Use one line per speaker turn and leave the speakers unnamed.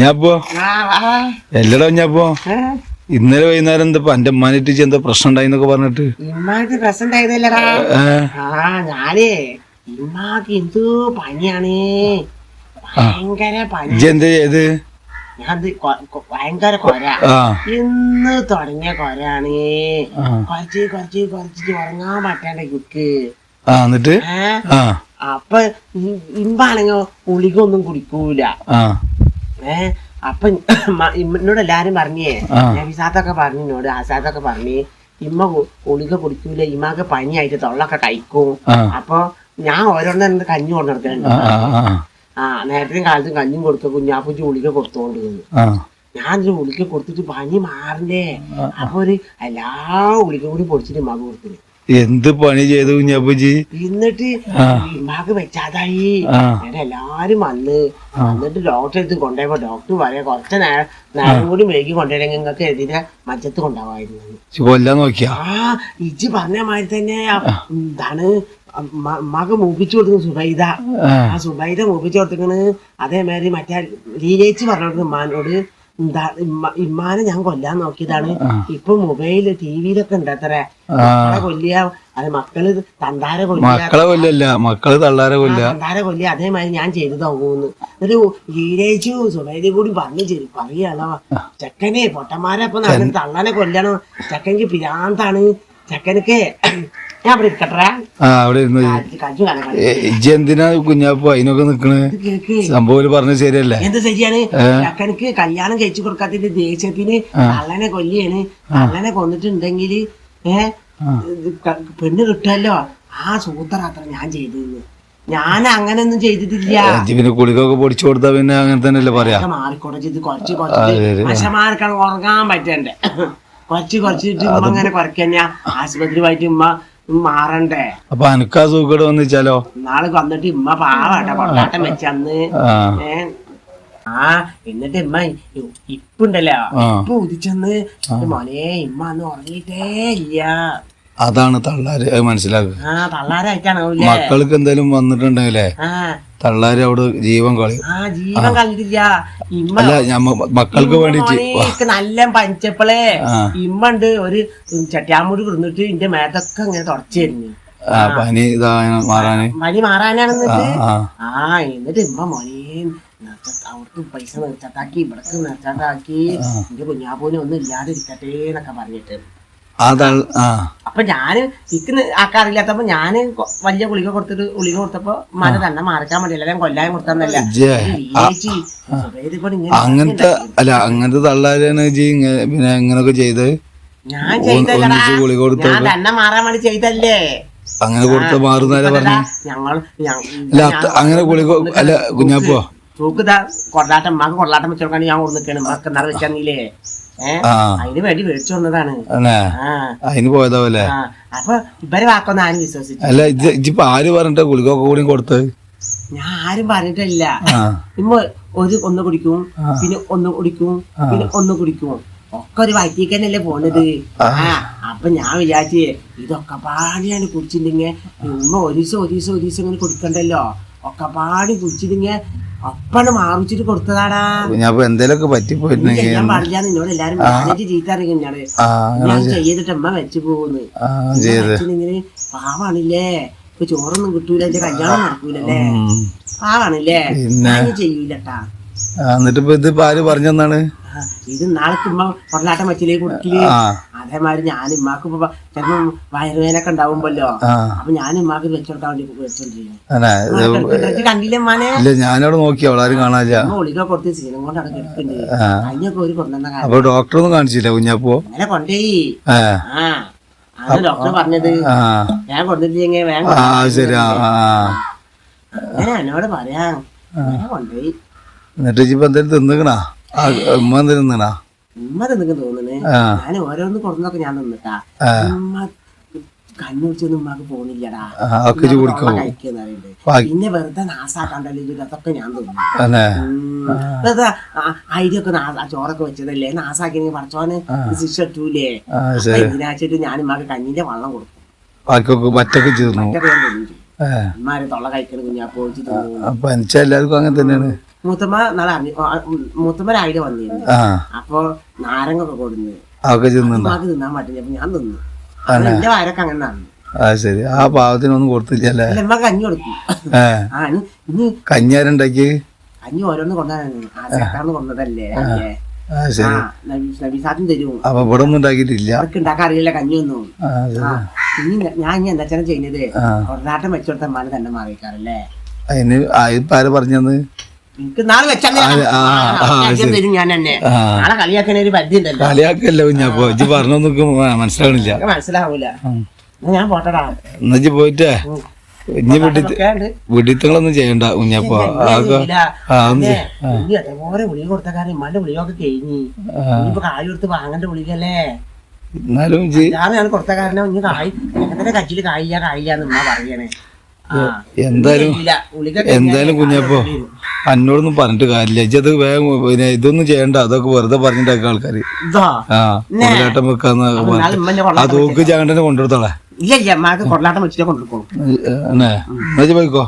ഞാപ്പോ? എല്ലടോ ഞാപ്പോ? ഇന്നലെ വൈകുന്നേരം എന്താ എന്റെ ഉമ്മാനിട്ട് എന്താ പ്രശ്നം ഉണ്ടായിന്നൊക്കെ പറഞ്ഞിട്ട്?
ഇമ്മാക്ക് ആയതല്ലടാ ആ ഞാനേ ഇമ്മാക്ക് എന്തോ പനിയാണ്. ഭയങ്കര പനി.
എന്താ ചെയ്ത്?
ഭയങ്കര കൊര. ഇന്ന് തുടങ്ങിയ കൊരയാണ്. കുറച്ച് കുറച്ച് കുറച്ച് ഉറങ്ങാൻ പറ്റാണ്ട് കുക്ക്
എന്നിട്ട്?
അപ്പൊ ഇമ്പാണെങ്കിൽ ഗുളികൊന്നും കുടിക്കൂല.
ആ
ഏ അപ്പൊ ഇമ്മനോട് എല്ലാരും പറഞ്ഞേ.
ഞാൻ
നബിസാത്തൊക്കെ പറഞ്ഞു എന്നോട് ആസാദൊക്കെ പറഞ്ഞു. ഇമ്മ ഗുളിക കുടിക്കൂല ഇമ്മക്ക് പനിയായിട്ട് തൊള്ളൊക്കെ കഴിക്കും. അപ്പൊ ഞാൻ ഓരോന്നും കഞ്ഞി കൊണ്ടുനടക്കുന്നുണ്ട്
ആ
നേരത്തെയും കാലത്തും കഞ്ഞും കൊടുത്ത കുഞ്ഞാപ്പൂച്ചി ഗുളിക കൊടുത്തോണ്ട് ഞാൻ ഗുളിക കൊടുത്തിട്ട് പനി മാറില്ലേ അപ്പൊ ഒരു എല്ലാ ഗുളിക കൂടി പൊടിച്ചിട്ട് മക കൊടുത്തിന്.
എന്ത് പണി ചെയ്തു കുഞ്ഞാപ്പൂജി
എന്നിട്ട് വെച്ചാതായി. എല്ലാരും വന്ന്. വന്നിട്ട് ഡോക്ടറെ അടുത്ത് കൊണ്ടുപോയപ്പോ ഡോക്ടർ പറയാ കുറച്ച് നേരം നേരം കൂടി വൈകി കൊണ്ടുവരെങ്കിൽ നിങ്ങൾക്ക് എതിരെ മറ്റത്ത് കൊണ്ടുപോകായിരുന്നു
കൊല്ലാൻ നോക്കിയാ?
ആ ഇജ്ജ് പറഞ്ഞ മാതിരി തന്നെ എന്താണ് മക മൂപ്പിച്ചു കൊടുക്കുന്നു സുബൈദ.
ആ.
സുബൈദ മൂപ്പിച്ചു കൊടുത്തിക്കണ് അതേമാതിരി മറ്റേ ലീലേച്ചി പറഞ്ഞു ഉമ്മാനോട്. എന്താ ഇമ്മ- ഇമ്മാനെ ഞാൻ കൊല്ലാൻ നോക്കിയതാണ്. ഇപ്പൊ മൊബൈൽ ടി വിയിലൊക്കെ ഉണ്ട് അത്ര മക്കളെ കൊല്ലിയ അത് മക്കൾ തണ്ടാര കൊല്ലിയ
മക്കളെ കൊല്ലല്ല മക്കൾ തള്ളാരെ കൊല്ല.
തണ്ടാര കൊല്ലിയ അതേമാതിരി ഞാൻ ചെയ്തു തോന്നുന്നു ഒരു ലീലേച്ചു സുബൈദി കൂടി പറഞ്ഞു ചെയ്തു പറയാണോ ചെക്കനെ പൊട്ടന്മാരെ അപ്പൊ തള്ളാനെ തള്ളനെ കൊല്ലണം. ചെക്കനിക്ക് പിരാന്താണ് ചെക്കനക്ക് ഞാൻ ഇവിടെ ഇരിക്കട്ടെ
ആ അവിടെ ഇരുന്നു ഇജ്ജ്.
കഞ്ചു കലക്കാൻ
ഏ, ഇജ്ജ് എന്തിനാ കുഞ്ഞാപ്പ അതിനൊക്കെ നിക്കണ്?
കേക്ക്.
സംഭവം പറഞ്ഞ ശരിയല്ലേ?
എന്ത് ശരിയാണ്? ചക്കനക്ക് കല്യാണം കഴിച്ചു കൊടുക്കാത്തിന്റെ ദേഷ്യത്തിന് കള്ളനെ കൊല്ലിയാണ്. കള്ളനെ കൊന്നിട്ടുണ്ടെങ്കിൽ ഏ ഇത് ക- പെണ്ണ് കിട്ടുമല്ലോ? ആ സൂത്രത്ര ഞാൻ ചെയ്തിരുന്നു. ഞാൻ അങ്ങനൊന്നും ചെയ്തിട്ടില്ല.
പിന്നെ കുളികൊക്കെ പൊടിച്ചു കൊടുത്താ പിന്നെ അങ്ങനെ തന്നെയല്ലേ പറയാ?
മാറിക്കൊടച്ചിട്ട് കുറച്ച് കുറച്ച് മനുഷ്യന്മാർക്കാണ് ഉറങ്ങാൻ പറ്റണ്ടേ? കുറച്ച് കുറച്ചിട്ട് ഉമ്മ അങ്ങനെ കുറയ്ക്കന്നെ. പോയിട്ട് ഉമ്മ മാറണ്ടേ.
അപ്പൊ അനക്കാ സൂക്കേട് വന്നിച്ചാലോ?
നാളെ വന്നിട്ട് ഇമ്മ പാവട്ടെ കൊണ്ടാട്ടം വെച്ചന്ന്
ആ.
എന്നിട്ട് ഇമ്മ ഇപ്പുണ്ടല്ലോ. ഇപ്പൊ ഉദിച്ചെന്ന് മോനെ ഇമ്മ അന്ന് ഉറങ്ങിയിട്ടേ ഇല്ല.
അതാണ് തള്ളാര് മനസ്സിലാക്കുക
ആ തള്ളാരായിട്ടാണല്ലേ
മക്കൾക്ക് എന്തെങ്കിലും വന്നിട്ടുണ്ടെങ്കിലേ
ആ.
തള്ളാര് അവിടെ ജീവൻ കളി.
ആ ജീവൻ കളഞ്ഞിട്ടില്ല ഇമ്മ
അല്ല ഞമ്മ മക്കൾക്ക് വേണ്ടിട്ട്
മോനെ നല്ല പനിച്ചപ്പോളേ
ഇമ്മണ്ട്
ഇമ്മ ഉണ്ട് ഒരു ചട്ടിയാമൂടി കൊടുത്തിട്ട് ഇന്റെ മേതൊക്കെ ഇങ്ങനെ തുടച്ചിരുന്നു.
ആ പനി ഇതാ മാറാന്.
പനി മാറാനാണെന്ന്
ആ
ആ. എന്നിട്ട് ഇമ്മ മോനെ അവർക്ക് പൈസ നിർച്ചാട്ടാക്കി ഇവിടക്ക് നിർച്ചാട്ടാക്കി എന്റെ കുഞ്ഞാപ്പൂനെ ഒന്നും ഇല്ലാതിരിക്കട്ടെ എന്നൊക്കെ പറഞ്ഞിട്ട്.
ആ ആ.
അപ്പൊ ഞാൻ എനിക്ക് ആക്കാറില്ലാത്തപ്പോ ഞാൻ വലിയ ഗുളിക കൊടുത്തിട്ട് ഗുളിക കൊടുത്തപ്പോ മന തന്നെ മറക്കാൻ വേണ്ടിയല്ല ഞാൻ കൊല്ലാൻ കൊടുത്തന്നല്ല
അങ്ങനത്തെ അല്ല അങ്ങനത്തെ തള്ളാരാണ് ജി പിന്നെ ഇങ്ങനൊക്കെ ചെയ്ത്?
ഞാൻ
കൊടുത്ത്
ഞാൻ തന്നെ മാറാൻ വേണ്ടി ചെയ്തല്ലേ
അങ്ങനെ കൊടുത്ത മാറുന്നാലേ പറഞ്ഞു.
ഞങ്ങൾ
അല്ല അങ്ങനെ ഗുളിക അല്ല കുഞ്ഞാപ്പോ
തൂക്കുതാ. കൊള്ളാട്ടം മകൻ കൊള്ളാട്ടം വെച്ചോണ്ടാണ് ഞാൻ കൊടുന്നിട്ടാണ് മക്ക നിറ
വെച്ചാണെങ്കിലേ
അതിന് വേണ്ടി മേടിച്ചു വന്നതാണ്.
അതിന് പോയതാവല്ലേ
അപ്പൊ ഇവരെ വാക്കൊന്നും ആരും വിശ്വസിച്ചു
അല്ല ആര് പറഞ്ഞിട്ട് ഗുളിക ഒക്കെ കൂടി കൊടുത്ത്?
ഞാൻ ആരും പറഞ്ഞിട്ടില്ല. ഇമ്മ ഒരു ഒന്ന് കുടിക്കും പിന്നെ ഒന്ന് കുടിക്കും പിന്നെ ഒന്ന് കുടിക്കും. ഒക്കെ ഒരു വയറ്റിക്കന്നല്ലേ പോണത്. ആ. അപ്പൊ ഞാൻ വിചാരിച്ചേ ഇതൊക്കെ പാടിയാണ് കുടിച്ചിട്ടുണ്ടെങ്കിൽ ഉമ്മ ഒരു ദിവസം ഒരു ദിവസം ഒരു ദിവസം ഇങ്ങനെ കുടിക്കണ്ടല്ലോ. ഒക്കെ പാടി കുടിച്ചിട്ടുണ്ടെങ്കിൽ ഒപ്പാണ് മാറിച്ചിട്ട് കൊടുത്തതാടാ.
ഞാൻ എന്തേലൊക്കെ പറ്റിപ്പോയിട്ടുണ്ടെങ്കിൽ
ഞാൻ പറഞ്ഞാ നിന്നോട് എല്ലാരും മാനേജ് ചീത്ത അറിയുന്നതാണ്
ആ
ഞാൻ ചെയ്തിട്ട് അമ്മ വെച്ച് പോകുന്നു. ഇങ്ങനെ പാവാണില്ലേ? ഇപ്പൊ ചോറൊന്നും കിട്ടൂല എന്റെ കല്യാണം നടക്കൂലല്ലേ? പാവാണില്ലേ? ഞാൻ ചെയ്യൂലട്ടാ
എന്നിട്ട് ഇത് പാൽ പറഞ്ഞാണ് പറഞ്ഞെന്നാണ്
ഇത് നാളെ ഉമ്മ കൊള്ളാട്ടം മച്ചിലേക്ക്
കൊടുക്കില്ലേ
അതേമാതിരി ഞാൻ ഇമ്മാക്ക് ഇപ്പൊ ചിലപ്പോ വയറുവേനൊക്കെ ഉണ്ടാവുമ്പല്ലോ. അപ്പൊ ഞാൻ ഇമ്മാക്ക് വെച്ചെടുക്കാൻ വേണ്ടി
ഇത്
കണ്ടില്ലേ മാനെ
ഞാനവിടെ നോക്കി അവളാരും കാണാനില്ല.
ഒളിക കൊടുത്ത് സീനം കൊണ്ട് അവിടെ അതിനൊക്കെ ഒരു കൊണ്ടുവന്ന
അപ്പൊ ഡോക്ടറൊന്നും കാണിച്ചില്ല കുഞ്ഞപ്പോ?
അങ്ങനെ കൊണ്ടേയി.
ഏ
ആ. ഡോക്ടർ പറഞ്ഞത്. ഞാൻ കൊണ്ടിട്ടില്ലെങ്കിൽ വേഗം. അങ്ങനെ എന്നോട് പറയാം. കൊണ്ടുപോയി
എന്നിട്ട് ഇപ്പൊ എന്തേലും തിന്നുകണാ ഉമ്മ എന്തേലും തിന്നണാ
ഉമ്മ തിന്നൊക്കെ
തോന്നണേ
ഞാൻ ഓരോന്ന് കൊടുന്നൊക്കെ ഞാൻ തിന്നിട്ടാ. ഉമ്മ കണ്ണുടിച്ചൊന്നും ഉമ്മക്ക് പോണില്ലടാ. കഴിക്കുന്നറിയുണ്ട് പിന്നെ വെറുതെ നാസാക്കണ്ടല്ലോ ഇതിൽ അതൊക്കെ ഞാൻ തോന്നുന്നു. വെറുതെ അരിയൊക്കെ ചോറൊക്കെ വെച്ചതല്ലേ? നാസാക്കി പറച്ചോനെ ശിക്ഷ ഇട്ടൂലേ? ഇതിനാച്ചിട്ട് ഞാൻ ഉമ്മക്ക് കഞ്ഞിന്റെ വെള്ളം കൊടുക്കും.
മറ്റൊക്കെ ചേർന്നു
ഉമ്മാരെ തൊള്ള കഴിക്കണ കുഞ്ഞാപ്പോ
എല്ലാവർക്കും അങ്ങനെ തന്നെയാണ്.
മൂത്തമ്മ നാളെ അറിഞ്ഞു ആ, ഉം, മൂത്തമ്മ വന്നിരുന്നു. അപ്പൊ നാരങ്ങ ഒക്കെ കൊടുന്നു ഉമ്മാക്ക് തിന്നാൻ പറ്റില്ല. അപ്പൊ ഞാൻ തിന്നു. എന്റെ വയറൊക്കെ അങ്ങനെ നടന്നു.
ആ ശരി. ആ പാവത്തിനൊന്നും കൊടുത്തില്ല
അല്ല? ഉമ്മ കഞ്ഞി കൊടുക്കും. ഇനി
കഞ്ഞാരുണ്ടാക്കി
കഞ്ഞി ഓരോന്ന് സർക്കാരിന്ന് കൊണ്ടതല്ലേ നബീസാത്തും തരും.
അപ്പൊ ഇവിടെ ഒന്നും ഉണ്ടാക്കിയിട്ടില്ല.
അവർക്ക് ഉണ്ടാക്കാൻ അറിയില്ല കഞ്ഞിയൊന്നും
ആ ശരി.
ഇനി ഞാൻ ഇനി എന്താ ചെയ്യുന്നത്? ഒരാട്ടം വെച്ചോടുത്ത അമ്മാനെ തന്നെ മാറിക്കാറല്ലേ
അതിന് ആര് പറഞ്ഞത്
ഞാൻ
മനസ്സിലാവണില്ല.
മനസ്സിലാവൂല. ഞാൻ പോട്ടടാ.
എന്നാ പോയിട്ടേ. ഇനി വിടിത്തങ്ങളൊന്നും ചെയ്യണ്ട കുഞ്ഞപ്പോ
അതേപോലെ ഗുളിക കൊടുത്ത കാര്യം ഇമ്മാന്റെ ഗുളികയൊക്കെ കഴിഞ്ഞി. ഇനിയിപ്പോ കായ് കൊടുത്ത് വാങ്ങണ്ട ഗുളികല്ലേ
എന്നാലും
ഞാൻ കൊടുത്ത കാരണം ഇനി കായ് എങ്ങനെ കച്ചിൽ കായില്ല കായില്ലാന്ന് ഉമ്മ പറയണേ.
എന്തായാലും എന്തായാലും കുഞ്ഞപ്പോ അന്നോടൊന്നും പറഞ്ഞിട്ട് കാര്യമില്ല. ഇജ്ജത് വേഗം പിന്നെ ഇതൊന്നും ചെയ്യണ്ട. അതൊക്കെ വെറുതെ പറഞ്ഞിട്ടൊക്കെ ആൾക്കാര്.
കൊള്ളാട്ടം
ആ കൊള്ളാട്ടം വെക്കാന്ന് ആ തൂക്ക് ചാണ്ടനെ കൊണ്ടുകൊടുത്തോളെ
ഇല്ല ഇല്ല മാക്ക് കൊള്ളാട്ടം വെച്ചിട്ടേ
എന്നാ ഇജ്ജ് പോയിക്കോ.